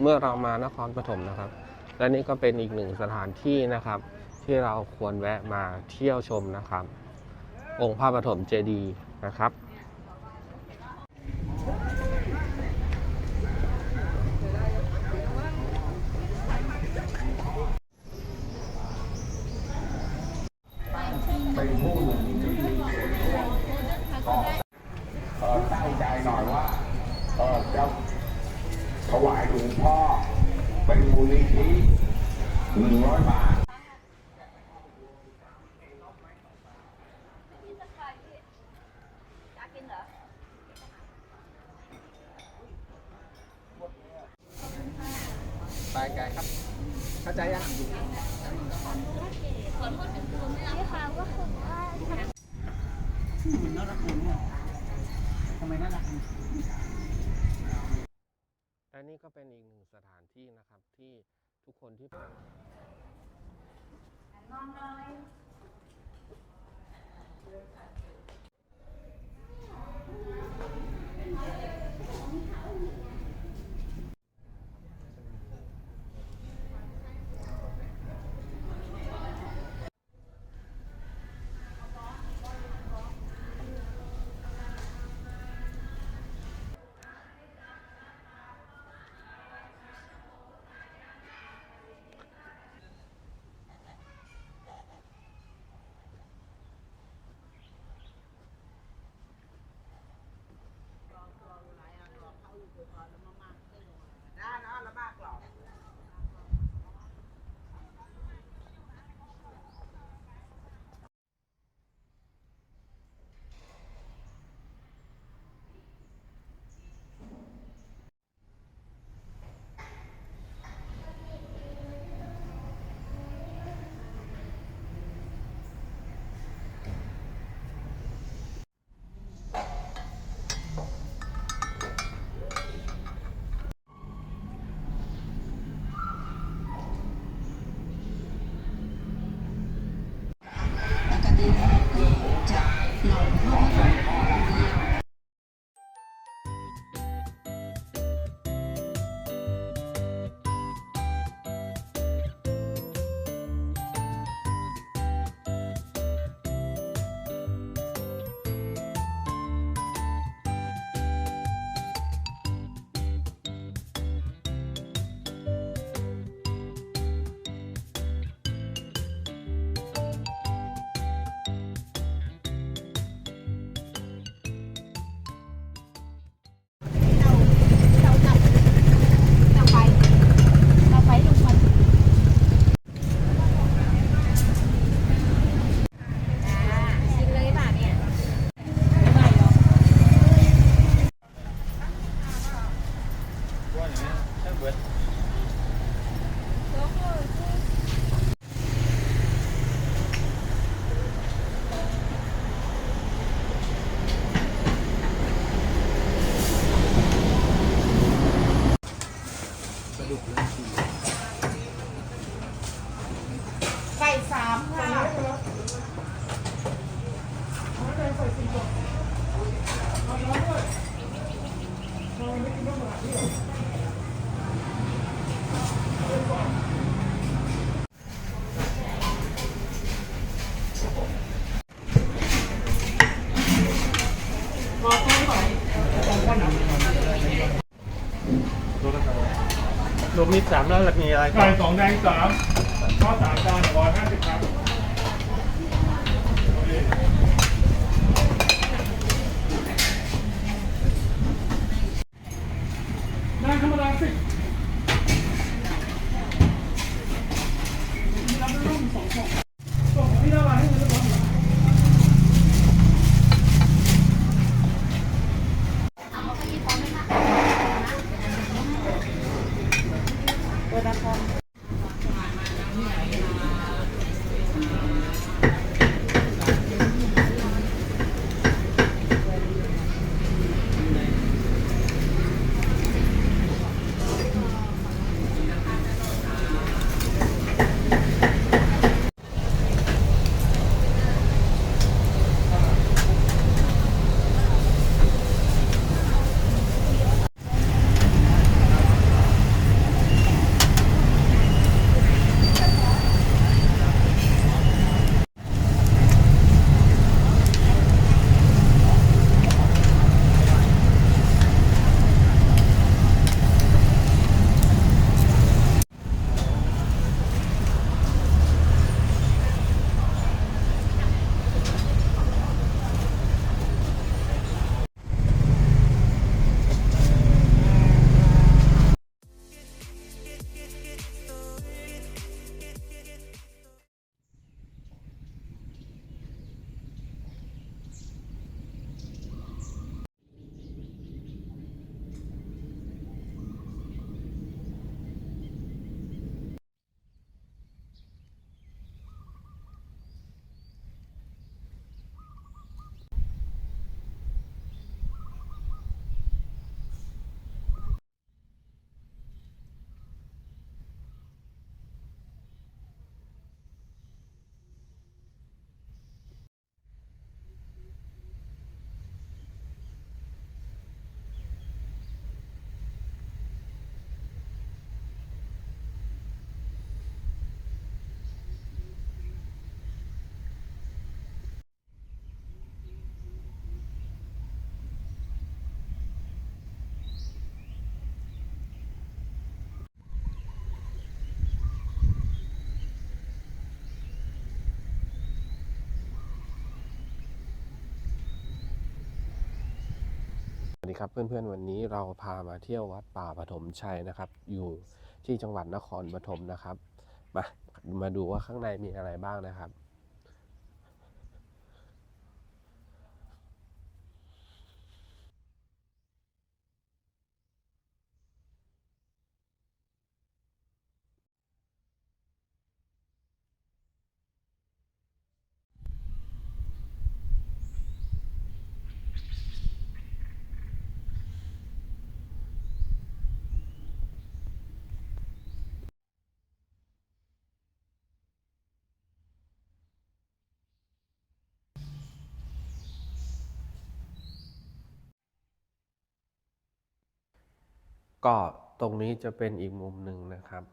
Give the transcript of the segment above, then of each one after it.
เมื่อเรามานครปฐมนะครับ และนี่ก็เป็นอีกหนึ่งสถานที่นะครับ ที่เราควรแวะมาเที่ยวชมนะครับ องค์พระปฐมเจดีย์นะครับ เป็นผู้หนึ่งที่มีส่วนร่วมก็เอ่อตั้งใจหน่อยว่าเออจะถวายหลวงพ่อเป็นมูลนิธิหนึ่งร้อยบาท ไกลครับ เข้าใจยังนี่ค่ะก็คือว่ามันน่ารักเลยทำไมน่ารักจังและนี่ก็เป็นอีกหนึ่งสถานที่นะครับที่ทุกคนที่ รวมมิตรสามแล้วมีอะไรไก่สองแดงสามข้าวสามจานร้อยห้าสิบครับ ได้ ครับเพื่อนๆวันนี้เราพามาเที่ยววัดป่าปฐมชัยนะครับ อยู่ที่จังหวัดนครปฐมนะครับ มามาดูว่าข้างในมีอะไรบ้างนะครับ ก็ตรงนี้จะเป็นอีกมุมหนึ่งนะครับ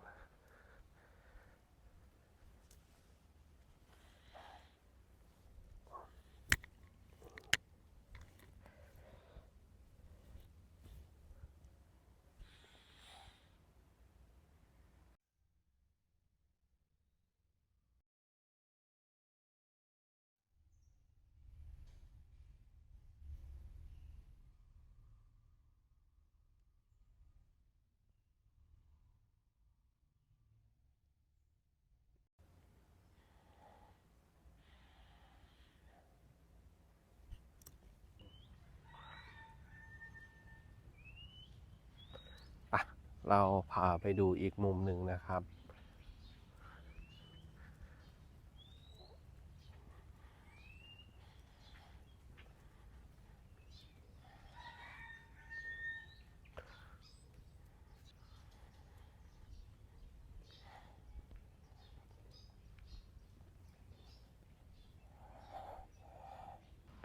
เราพาไปดูอีกมุมหนึ่งนะครับ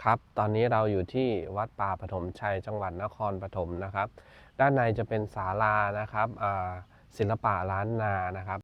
ครับ ตอนนี้เราอยู่ที่วัดป่าปฐมชัยจังหวัดนครปฐมนะครับ ด้านในจะเป็นศาลานะครับศิลปะล้านนานะครับ